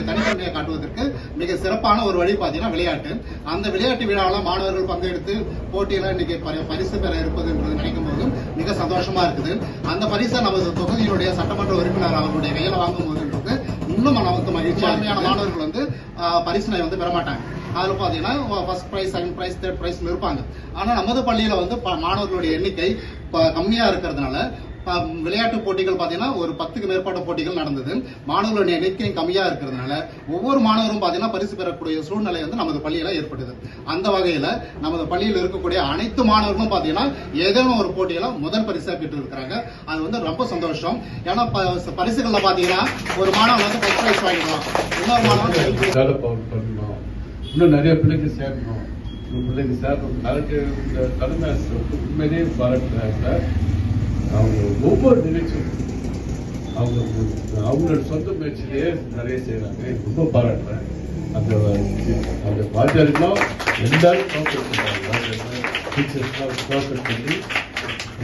தனித்தன்மையை காட்டுவதற்கு மிக சிறப்பான ஒரு வழி பார்த்தீங்கன்னா விளையாட்டு. அந்த விளையாட்டு விழாவில் மாணவர்கள் பங்கெடுத்து போட்டியில இன்னைக்கு பரி- பரிசு பெற இருப்பதுன்றது நினைக்கும் போது மிக சந்தோஷமா இருக்குது. அந்த பரிசை நமது தொகுதியினுடைய சட்டமன்ற உறுப்பினர் அவர்களுடைய கையில வாங்கும் போதுன்றது இன்னும் நமக்கு மகிழ்ச்சியான மாணவர்கள் வந்து பரிசினை வந்து பெற மாட்டாங்க. அதுல பாத்தீங்கன்னா first prize second prize third prize இருப்பாங்க. ஆனா நமது பள்ளியில வந்து மாணவர்களுடைய எண்ணிக்கை ப- கம்மியா இருக்கிறதுனால விளையாட்டு போட்டிகள் பார்த்தீங்கன்னா ஒரு பத்துக்கு மேற்பட்ட போட்டிகள் நடந்தது. மாணவர்களுடைய எண்ணிக்கை கம்மியாக இருக்கிறதுனால ஒவ்வொரு மாணவரும் பார்த்தீங்கன்னா பரிசு பெறக்கூடிய சூழ்நிலை வந்து நமது பள்ளியில் ஏற்பட்டது. அந்த வகையில் நமது பள்ளியில் இருக்கக்கூடிய அனைத்து மாணவர்களும் பார்த்தீங்கன்னா ஏதேனும் ஒரு போட்டியில் முதல் பரிசாக பெற்று இருக்கிறாங்க அது வந்து ரொம்ப சந்தோஷம். ஏன்னா ப- பார்த்தீங்கன்னா ஒரு மாணவன் வந்து ஃபஸ்ட் ப்ரைஸ் வாங்கிடலாம் இன்னொரு மாணவன் இன்னும் நிறைய பிள்ளைங்க சேர்க்கணும் இன்னும் பிள்ளைங்க சேர்க்கணும் கலெக்டர் தலைமை உண்மையிலேயே பாராட்டுறாங்க அவங்க ஒவ்வொரு நிகழ்ச்சியும் அவங்க அவங்களோட சொந்த முயற்சியிலேயே நிறைய செய்கிறாங்க ரொம்ப பாராட்டுறேன். அந்த அந்த வாத்தியாருக்கும் எல்லாரும் கோஆப்ரேட் டீச்சர்ஸ்லாம் கோஆப்ரேட் பண்ணி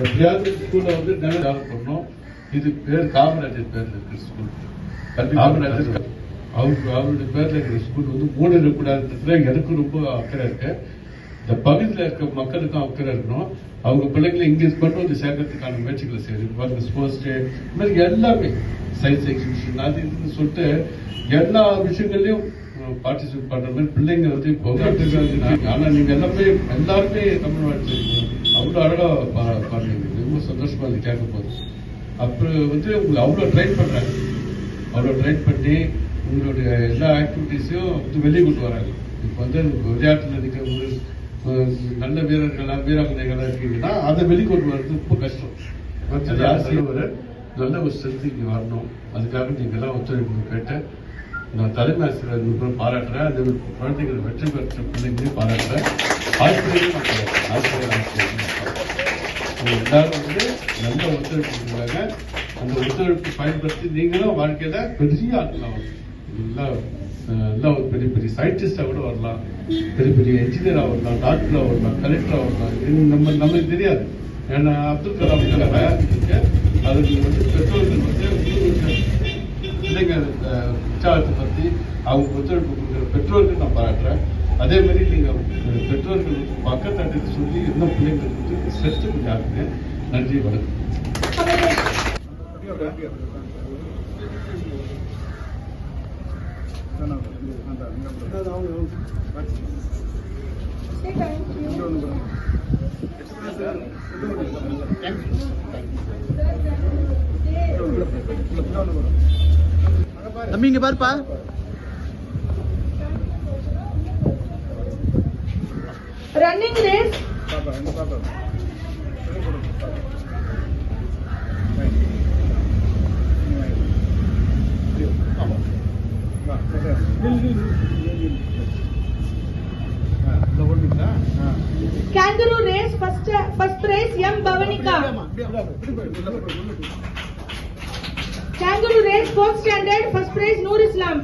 எப்படியாவது ஸ்கூலில் வந்து நிறைய பண்ணோம். இது பேர் காமராஜர் பேர்ல இருக்கிற ஸ்கூல். கல்வி காமராஜர் அவங்க அவருடைய பேர்ல இருக்கிற ஸ்கூல் வந்து மூடிடக்கூடாதுன்றதுல எனக்கு ரொம்ப அக்கறை இருக்கு. இந்த பகுதியில் இருக்க மக்களுக்கும் அக்கறை இருக்கணும். அவங்க பிள்ளைங்களை இங்கே கொண்டு வந்து சேர்க்கறதுக்கான முயற்சிகளை செய்யுது பாருங்க ஸ்போர்ட்ஸ் டே இந்த மாதிரி எல்லாமே சயின்ஸ் எக்ஸிபிஷன் அது இதுன்னு சொல்லிட்டு எல்லா விஷயங்கள்லையும் பார்ட்டிசிபேட் பண்ற மாதிரி பிள்ளைங்க வந்து இப்போ ஆனா நீங்க எல்லாமே எல்லாருமே தமிழ்நாட்டில் அவ்வளோ அழகா பா- பாடுறீங்க. ரொம்ப சந்தோஷமா அது கேட்க போகுது அப்புறம் வந்து உங்களை அவ்வளோ ட்ரைன் பண்றாங்க. அவ்வளோ ட்ரைன் பண்ணி உங்களுடைய எல்லா ஆக்டிவிட்டீஸையும் வந்து வெளியே கொண்டு வராங்க. இப்போ வந்து விளையாட்டில் இருக்கிற நல்ல வீரர்களா வீராங்கனைகளா இருக்கீங்கன்னா அதை வெளிக்கொண்டு வர்றது ரொம்ப கஷ்டம். ஒரு நல்ல ஒரு ஸ்ட்ரென்த் இங்கே வரணும். அதுக்காக நீங்க எல்லாம் ஒத்துழைப்பு கேட்டு நான் தலைமை ஆசிரியர் பாராட்டுறேன். அது குழந்தைகள் வெற்றி பெற்ற பிள்ளைங்களையும் பாராட்டுறேன். பாராட்டுறேன். ஆசிரியர் ஆசிரியர் எல்லாரும் வந்து நல்ல ஒத்துழைப்பு கொடுக்குறாங்க அந்த ஒத்துழைப்பு பயன்படுத்தி நீங்களும் வாழ்க்கையில பெரிய நல்லா அஹ், நல்லா ஒரு பெரிய பெரிய சயின்டிஸ்டா கூட வரலாம். பெரிய பெரிய என்ஜினியரா வரலாம் டாக்டரா வரலாம் கலெக்டரா வரலாம். இது நம்ம நமக்கு தெரியாது. ஏன்னா அப்துல் கலாம் அதுக்கு வந்து பெற்றோர்கள் வந்து பிள்ளைங்க உற்சாகத்தை பத்தி அவங்க ஒத்துழைப்பு கொடுக்குற பெற்றோருக்கு நான் பாராட்டுறேன். அதே மாதிரி நீங்க அஹ், பெற்றோர்கள் பக்கத்தாட்டு சொல்லி இன்னும் பிள்ளைங்களுக்கு வந்து ஸ்ட்ரென்த் கொஞ்சம் நன்றி வணக்கம். தம்பி இங்க பாருப்பா. Running race kangaroo race first first prize M Bhavanika kangaroo race fourth standard first prize Noor Islam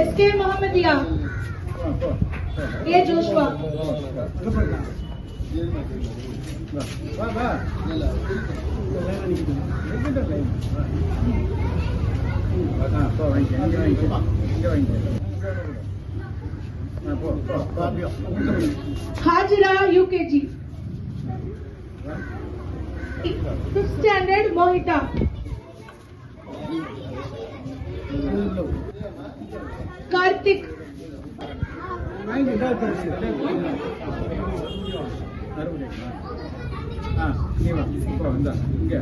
S K Mohammadiya A Joshua Hajra UKG fifth standard Mohita Karthik ஆ நீ வா இப்போ வந்தா இங்கே